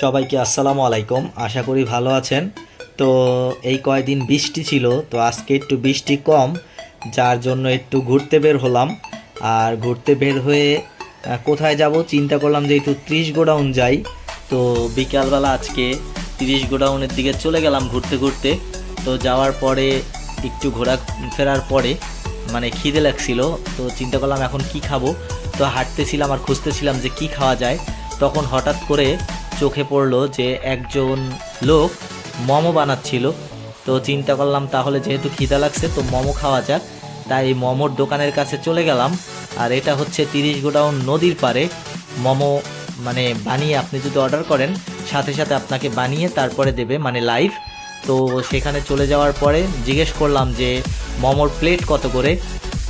সবাইকে আসসালামু আলাইকুম। আশা করি ভালো আছেন। তো এই কয়দিন বৃষ্টি ছিল, তো আজকে একটু বৃষ্টি কম, যার জন্য একটু ঘুরতে বের হলাম। আর ঘুরতে বের হয়ে কোথায় যাব চিন্তা করলাম যে একটু ত্রিশ গোডাউন যাই। তো বিকালবেলা আজকে তিরিশ গোডাউনের দিকে চলে গেলাম ঘুরতে ঘুরতে। তো যাওয়ার পরে, একটু ঘোরা, ফেরার পরে মানে খিদে লাগছিল, তো চিন্তা করলাম এখন কি খাব। তো হাঁটতেছিলাম আর খুঁজতেছিলাম যে কি খাওয়া যায়। তখন হঠাৎ করে চোখে পড়ল যে একজন লোক মোমো বানাচ্ছিল। তো চিন্তা করলাম তাহলে যেহেতু খিদা লাগছে, তো মোমো খাওয়া যাক। তাই মোমোর দোকানের কাছে চলে গেলাম। আর এটা হচ্ছে তিরিশ গোডাউন নদীর পারে মোমো মানে বানিয়ে আপনি যদি অর্ডার করেন, সাথে সাথে আপনাকে বানিয়ে তারপরে দেবে মানে লাইভ। তো সেখানে চলে যাওয়ার পরে জিজ্ঞেস করলাম যে, মোমোর প্লেট কত করে?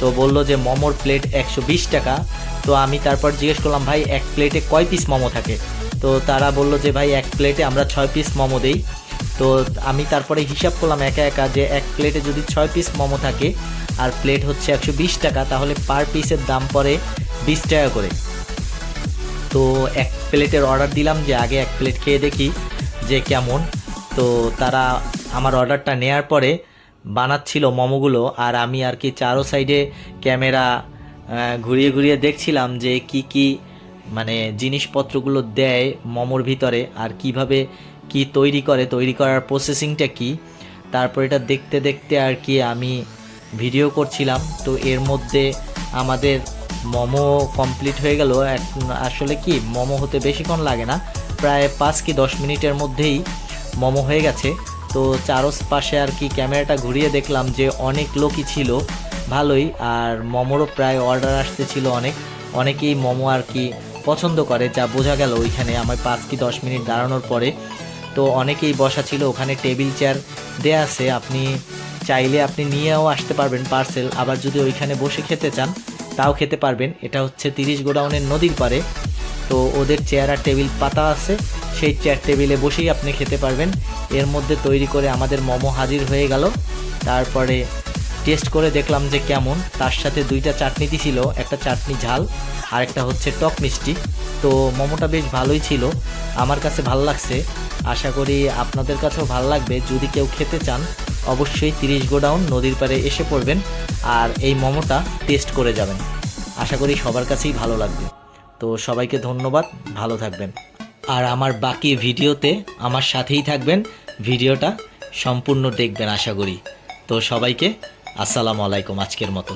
তো বলল যে, মোমোর প্লেট একশো বিশ টাকা। তো আমি তারপর জিজ্ঞেস করলাম, ভাই, এক প্লেটে কয় পিস মোমো থাকে? তো তারা বলল যে, ভাই, এক প্লেটে আমরা ছয় পিস মোমো দেই। তো আমি তারপরে হিসাব করলাম একা একা যে, এক প্লেটে যদি ছয় পিস মোমো থাকে আর প্লেট হচ্ছে একশো বিশ টাকা, তাহলে পার পিসের দাম পড়ে বিশ টাকা করে। তো এক প্লেটের অর্ডার দিলাম যে, আগে এক প্লেট খেয়ে দেখি যে কেমন। তো তারা আমার অর্ডারটা নেয়ার পরে বানাচ্ছিল মোমোগুলো আর আমি আর কি চারো সাইডে ক্যামেরা ঘুরিয়ে ঘুরিয়ে দেখছিলাম যে কি কি মানে জিনিসপত্রগুলো দেয় মোমোর ভিতরে আর কীভাবে কি তৈরি করে, তৈরি করার প্রসেসিংটা কি, তারপর এটা দেখতে দেখতে আর কি আমি ভিডিও করছিলাম। তো এর মধ্যে আমাদের মোমো কমপ্লিট হয়ে গেল। আসলে কি মোমো হতে বেশিক্ষণ লাগে না। প্রায় পাঁচ কি দশ মিনিটের মধ্যেই মোমো হয়ে গেছে। তো চারোস পাশে আর কি ক্যামেরাটা ঘুরিয়ে দেখলাম যে অনেক লোকই ছিল। ভালোই, আর মোমোরও প্রায় অর্ডার আসতেছিল অনেক। অনেকেই মোমো আর কি পছন্দ করে, যা বোঝা গেল ওইখানে আমার পাঁচ কি দশ মিনিট দাঁড়ানোর পরে। তো অনেকেই বসা ছিল, ওখানে টেবিল, চেয়ার দেয়া আছে, আপনি চাইলে আপনি নিয়েও আসতে পারবেন পার্সেল, আবার যদি ওইখানে বসে খেতে চান, তাও খেতে পারবেন। এটা হচ্ছে তিরিশ গোডাউনের নদীর পারে তো ওদের চেয়ার আর টেবিল পাতা আছে, সেই চেয়ার টেবিলে বসেই আপনি খেতে পারবেন। এর মধ্যে তৈরি করে আমাদের মোমো হাজির হয়ে গেল। তারপরে টেস্ট করে দেখলাম যে কেমন। তার সাথে দুইটা চাটনি ছিল, একটা চাটনি ঝাল আর একটা হচ্ছে টক মিষ্টি। তো মোমোটা বেশ ভালোই ছিল। আমার কাছে ভালো লাগছে। আশা করি আপনাদের কাছেও ভালো লাগবে। যদি কেউ খেতে চান, অবশ্যই তিরিশ গোডাউন নদীর পাড়ে এসে পড়বেন আর এই মোমোটা টেস্ট করে যাবেন। আশা করি সবার কাছেই ভালো লাগবে। তো সবাইকে ধন্যবাদ। ভালো থাকবেন। আর আমার বাকি ভিডিওতে আমার সাথেই থাকবেন। ভিডিওটা সম্পূর্ণ দেখবেন, আশা করি। তো সবাইকে আসসালামু আলাইকুম আজকের মতো।